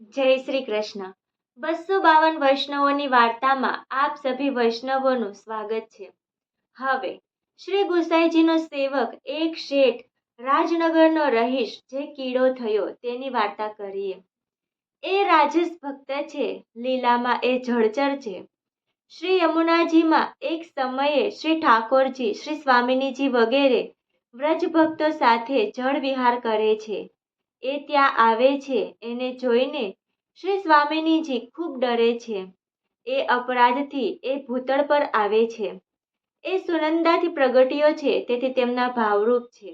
જય શ્રી કૃષ્ણ. બસો બાવન વૈષ્ણવોની વાર્તામાં આપ સભી વૈષ્ણવોનું સ્વાગત છે. હવે, શ્રી ગુસાઈજીનો સેવક એક શેઠ રાજનગરનો રહીશ જે કીડો થયો તેની વાર્તા કરીએ. એ રાજસ ભક્ત છે, લીલામાં એ જળચર છે. શ્રી યમુનાજીમાં એક સમયે શ્રી ઠાકોરજી, શ્રી સ્વામિનીજી વગેરે વ્રજ ભક્તો સાથે જળ વિહાર કરે છે. એ ત્યાં આવે છે. એને જોઈને શ્રી સ્વામિનીજી ખૂબ ડરે છે. એ અપરાધથી એ ભૂતળ પર આવે છે. એ સુનંદાથી પ્રગટ્યો છે, તેથી તેમના ભાવરૂપ છે.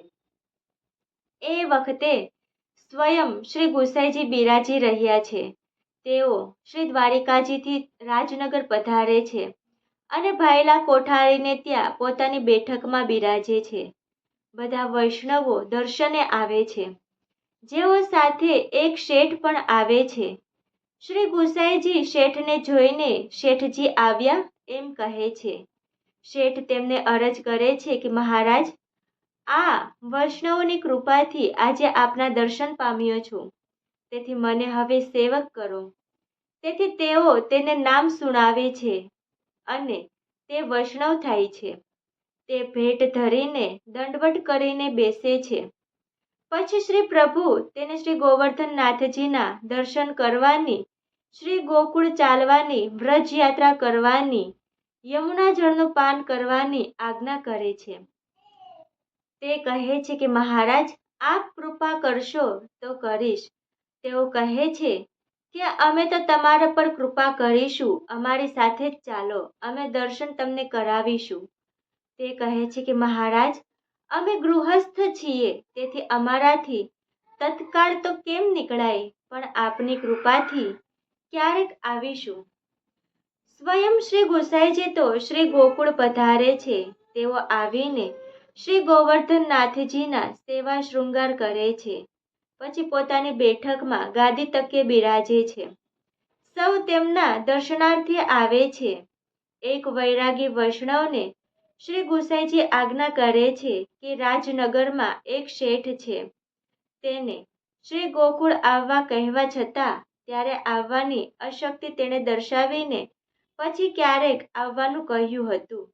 એ વખતે સ્વયં શ્રી ગુસાઈજી બિરાજી રહ્યા છે. તેઓ શ્રી દ્વારિકાજીથી રાજનગર પધારે છે અને ભાઈલા કોઠારીને ત્યાં પોતાની બેઠકમાં બિરાજે છે. બધા વૈષ્ણવો દર્શને આવે છે. જેઓ સાથે એક શેઠ પણ આવે છે. શ્રી ગુસાઈજી શેઠને જોઈને શેઠજી આવ્યા એમ કહે છે. શેઠ તેમને અરજ કરે છે કે, મહારાજ, આ વૈષ્ણવની કૃપાથી આજે આપના દર્શન પામ્યો છું. તેથી મને હવે સેવક કરો. તેથી તેઓ તેને નામ સુણાવે છે અને તે વૈષ્ણવ થાય છે. તે ભેટ ધરીને દંડવટ કરીને બેસે છે. પછી શ્રી પ્રભુ તેને શ્રી ગોવર્ધનનાથજીના દર્શન કરવાની, શ્રી ગોકુળ ચાલવાની વ્રજ યાત્રા કરવાની, યમુના જળનું પાન કરવાની આજ્ઞા કરે છે. તે કહે છે કે મહારાજ, આપ કૃપા કરશો તો કરીશ. તેઓ કહે છે કે અમે તો તમારા પર કૃપા કરીશું, અમારી સાથે જ ચાલો, અમે દર્શન તમને કરાવીશું. તે કહે છે કે મહારાજ અમે ગૃહસ્થ છીએ, તેથી અમારાથી તત્કાળ તો કેમ નીકળાય? પણ આપની કૃપાથી ક્યારેક આવીશું. સ્વયં શ્રી ગુસાઈજી તો શ્રી ગોકુળ પધારે છે, તેઓ આવીને શ્રી ગોવર્ધનનાથજીના સેવા શૃંગાર કરે છે. પછી પોતાની બેઠકમાં ગાદી તકે બિરાજે છે. સૌ તેમના દર્શનાર્થે આવે છે. એક વૈરાગી વૈષ્ણવને શ્રી ગુસાઈજી આજ્ઞા કરે છે કે રાજનગરમાં એક શેઠ છે. તેને શ્રી ગોકુળ આવવા કહેવા છતાં ત્યારે આવવાની અશક્તિ તેણે દર્શાવીને પછી ક્યારેક આવવાનું કહ્યું હતું.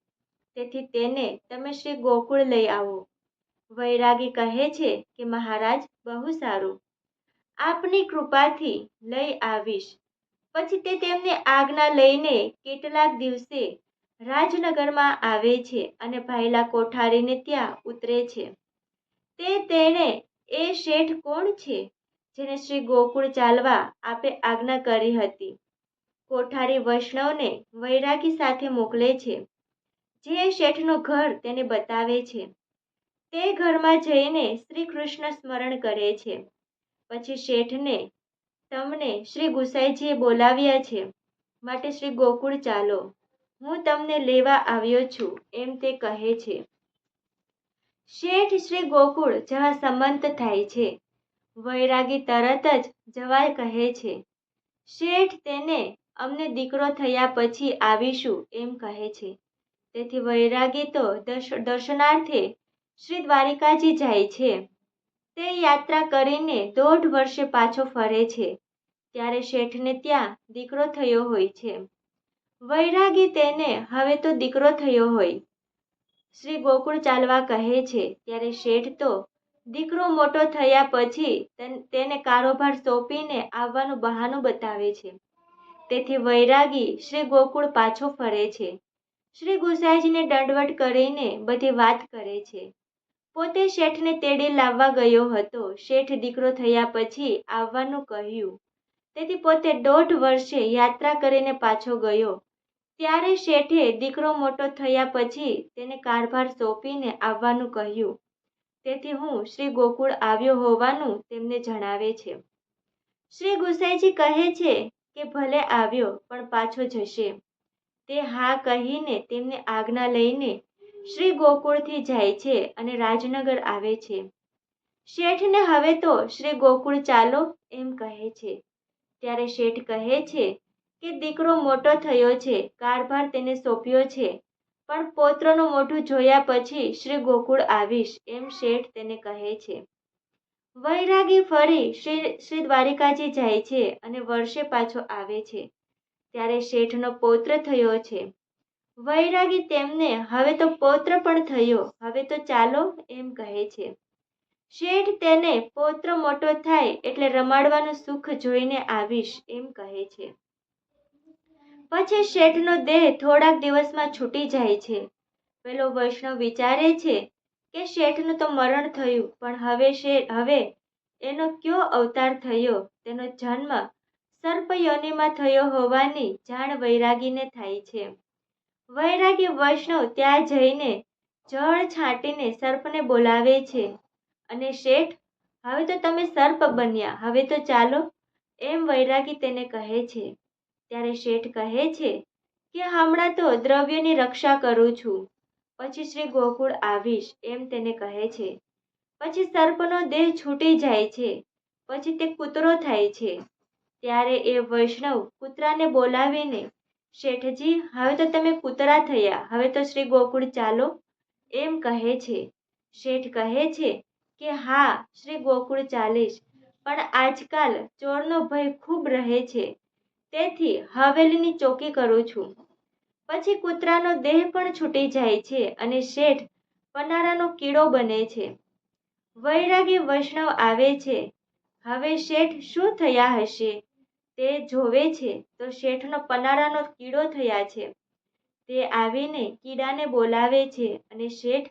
તેથી તેને તમે શ્રી ગોકુળ લઈ આવો. વૈરાગી કહે છે કે મહારાજ, બહુ સારું. આપની કૃપાથી લઈ આવીશ. પછી તે તેમની આજ્ઞા લઈને કેટલાક દિવસે રાજનગરમાં આવે છે અને ભાઈલા કોઠારીને ત્યાં ઉતરે છે. તે તેણે એ શેઠ કોણ છે? જેને શ્રી ગોકુળ ચાલવા આપે આજ્ઞા કરી હતી. કોઠારી વૈષ્ણવને વૈરાગી સાથે મોકલે છે. જે શેઠનું ઘર તેને બતાવે છે. તે ઘરમાં જઈને શ્રી કૃષ્ણ સ્મરણ કરે છે. પછી શેઠને તમને શ્રી ગુસાઈજીએ બોલાવ્યા છે. માટે શ્રી ગોકુળ ચાલો. હું તમને લેવા આવ્યો છું, એમ તે કહે છે. શેઠ શ્રી ગોકુળ જવા સંમત થાય છે. વૈરાગી તરત જ જવા કહે છે. શેઠ તેને અમને દીકરો થયા પછી આવીશું, એમ કહે છે. તેથી વૈરાગી તો દર્શનાર્થે શ્રી દ્વારિકાજી જાય છે. તે યાત્રા કરીને દોઢ વર્ષે પાછો ફરે છે. ત્યારે શેઠને ત્યાં દીકરો થયો હોય છે. વૈરાગી તેને, હવે તો દીકરો થયો હોય. શ્રી ગોકુળ ચાલવા કહે છે, ત્યારે શેઠ તો, દીકરો મોટો થયા પછી તેને કારોબાર સોંપીને આવવાનું બહાનું બતાવે છે. તેથી વૈરાગી શ્રી ગોકુળ પાછો ફરે છે. શ્રી ગુસાઈજીને દંડવટ કરીને બધી વાત કરે છે. પોતે શેઠને તેડી લાવવા ગયો હતો. શેઠ દીકરો થયા પછી આવવાનું કહ્યું. તેથી પોતે દોઢ વર્ષે યાત્રા કરીને પાછો ગયો. ત્યારે શેઠે દીકરો મોટો થયા પછી તેને કારભાર સોંપીને આવવાનું કહ્યું. તેથી હું શ્રી ગોકુળ આવ્યો હોવાનું તેમને જણાવે છે. શ્રી ગુસાઈજી કહે છે કે ભલે આવ્યો, પણ પાછો જશે. તે હા કહીને તેમને આજ્ઞા લઈને શ્રી ગોકુળથી જાય છે અને રાજનગર આવે છે. શેઠને હવે તો શ્રી ગોકુળ ચાલો એમ કહે છે. ત્યારે શેઠ કહે છે કે દીકરો મોટો થયો છે, કારભાર તેને સોંપ્યો છે. પણ પૌત્રનું મોઢું જોયા પછી શ્રી ગોકુળ આવીશ, એમ શેઠ તેને કહે છે. વૈરાગી ફરી શ્રી શ્રી દ્વારિકાજી જાય છે અને વર્ષે પાછો આવે છે. ત્યારે શેઠનો પૌત્ર થયો છે. વૈરાગી તેમને, હવે તો પૌત્ર પણ થયો, હવે તો ચાલો, એમ કહે છે. શેઠ તેને, પૌત્ર મોટો થાય, એટલે રમાડવાનું સુખ જોઈને આવીશ, એમ કહે છે. પછી શેઠનો દેહ થોડાક દિવસમાં છૂટી જાય છે. પેલો વૈષ્ણવ વિચારે છે કે શેઠનું તો મરણ થયું, પણ હવે શેઠ હવે એનો કયો અવતાર થયો? તેનો જન્મ સર્પયોનિમાં થયો હોવાની જાણ વૈરાગીને થાય છે. વૈરાગી વૈષ્ણવ ત્યાં જઈને જળ છાંટીને સર્પને બોલાવે છે અને શેઠ, હવે તો તમે સર્પ બન્યા, હવે તો ચાલો, એમ વૈરાગી તેને કહે છે. ત્યારે શેઠ કહે છે કે, હમણાં તો દ્રવ્યની રક્ષા કરું છું. પછી શ્રી ગોકુળ આવીશ, એમ તેને કહે છે. પછી સર્પનો દેહ છૂટી જાય છે. પછી તે કૂતરો થાય છે. ત્યારે એ વૈષ્ણવ કૂતરાને બોલાવીને, શેઠજી, હવે તો તમે કૂતરા થયા. હવે તો શ્રી ગોકુળ ચાલો. એમ કહે છે. શેઠ કહે છે કે, હા, શ્રી ગોકુળ ચાલીશ. પણ આજકાલ ચોરનો ભય ખૂબ રહે છે. તેથી હવેલીની ચોકી કરું છું. પછી કૂતરાનો દેહ પણ છૂટી જાય છે અને શેઠ પનારાનો કીડો બને છે. વૈરાગી વૈષ્ણવ આવે છે. હવે શેઠ શું થયા હશે? તે જોવે છે તો શેઠનો પનારાનો કીડો થયા છે. તે આવીને કીડાને બોલાવે છે અને શેઠ,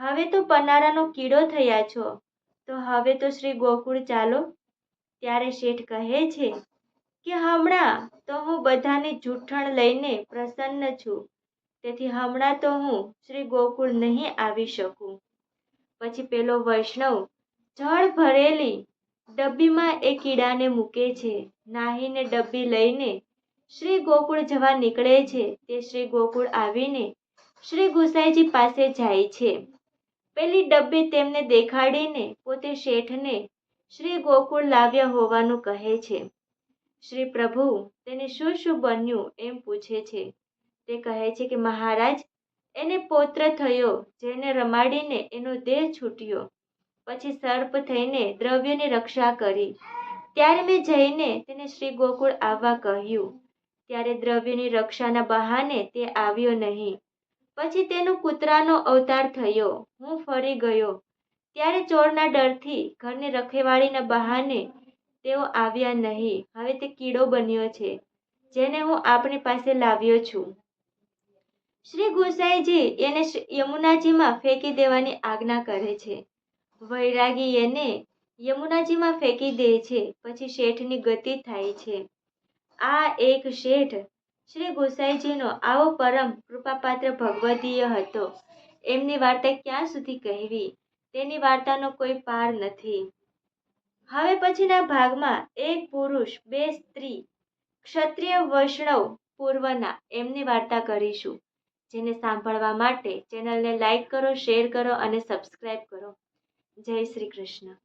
હવે તો પનારાનો કીડો થયા છો. તો હવે તો શ્રી ગોકુળ ચાલો. ત્યારે શેઠ કહે છે કે હમણાં તો હું બધાની જૂઠણ લઈને પ્રસન્ન છું. તેથી હમણાં તો હું શ્રી ગોકુળ નહીં આવી શકું. પછી પેલો વૈષ્ણવ જળ ભરેલી ડબ્બીમાં એ કીડાને મૂકે છે. નાહીને ડબ્બી લઈને શ્રી ગોકુળ જવા નીકળે છે. તે શ્રી ગોકુળ આવીને શ્રી ગુસાઈજી પાસે જાય છે. પેલી ડબ્બી તેમને દેખાડીને પોતે શેઠને શ્રી ગોકુળ લાવ્યા હોવાનું કહે છે. શ્રી પ્રભુ, તેને શું શું બન્યું એમ પૂછે છે. તે કહે છે કે, મહારાજ, એને પૌત્ર થયો, જેને રમાડીને એનો દેહ છૂટ્યો. પછી સર્પ થઈને દ્રવ્યની રક્ષા કરી. ત્યારે મેં જઈને તેને શ્રી ગોકુળ આવવા કહ્યું. ત્યારે દ્રવ્યની રક્ષાના બહાને તે આવ્યો નહીં. પછી તેનો કૂતરાનો અવતાર થયો. હું ફરી ગયો. ત્યારે ચોરના ડરથી ઘરની રખેવાળીના બહાને તેઓ આવ્યા નહીં. હવે તે કીડો બન્યો છે, જેને હું આપણી પાસે લાવ્યો છું. શ્રી ગોસાઈજી એને યમુનાજીમાં ફેંકી દેવાની આજ્ઞા કરે છે. વૈરાગી એને યમુનાજીમાં ફેંકી દે છે, પછી શેઠની ગતિ થાય છે. આ એક શેઠ શ્રી ગોસાઈજીનો આવો પરમ કૃપાપાત્ર ભગવદીય હતો. એમની વાર્તા ક્યાં સુધી કહેવી? તેની વાર્તાનો કોઈ પાર નથી. હવે પછીના ભાગમાં એક પુરુષ, બે સ્ત્રી, ક્ષત્રિય વૈષ્ણવ પૂર્વના એમની વાર્તા કરીશું. જેને સાંભળવા માટે ચેનલને લાઈક કરો, શેર કરો અને સબસ્ક્રાઈબ કરો. જય શ્રી કૃષ્ણ.